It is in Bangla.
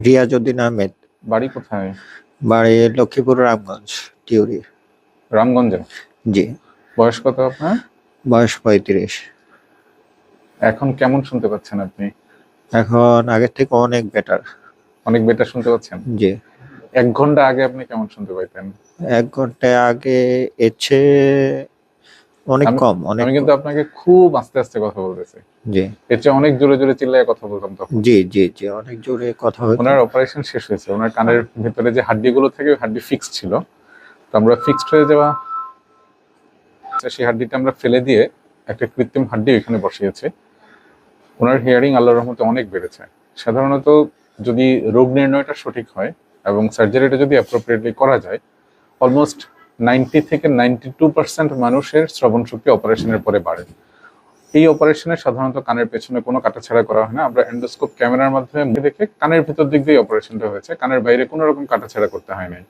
রিয়াজউদ্দিন আহমেদ। বাড়ি কোথায়? বাড়ি লক্ষ্মীপুর রামগঞ্জ টিউরি। রামগঞ্জে? জি। বয়স কত আপনার? বয়স পঁয়ত্রিশ। এখন কেমন শুনতে পাচ্ছেন আপনি? এখন আগের থেকে অনেক বেটার অনেক বেটার শুনতে পাচ্ছেন? জি। এক ঘণ্টা আগে আপনি কেমন শুনতে পাইতেন? এক ঘণ্টা আগে এছে অনেক কম অনেক আমি কিন্তু আপনাকে খুব আস্তে আস্তে কথা বলতেছি। জি। এর চেয়ে অনেক জোরে জোরে চিল্লায় কথা বলতাম তখন। জি জি জি অনেক জোরে কথা হতো ওনার অপারেশন শেষ হয়েছে। ওনার কানের ভিতরে যে হাড্ডিগুলো থেকে হাড্ডি ফিক্স ছিল। তো আমরা ফিক্সড হয়ে যাওয়া সেই হাড্ডিটা আমরা ফেলে দিয়ে একটা কৃত্রিম হাড্ডি ওইখানে বসিয়েছে। ওনার হিয়ারিং আল্লাহর রহমতে অনেক বেড়েছে। সাধারণত যদি রোগ নির্ণয়টা সঠিক হয় এবং সার্জারিটা যদি অ্যাপ্রোপ্রিয়েটলি করা যায় অলমোস্ট নাইনটি থেকে নাইনটি টু পার্সেন্ট মানুষের শ্রবণ শক্তি অপারেশনের পরে বাড়ে। এই অপারেশনে সাধারণত কানের পেছনে কোনো কাটাছাড়া করা হয় না। আমরা এন্ডোস্কোপ ক্যামেরার মাধ্যমে দেখে কানের ভিতর দিক দিয়ে অপারেশনটা হয়েছে। কানের বাইরে কোনো রকম কাটাছাড়া করতে হয় নাই।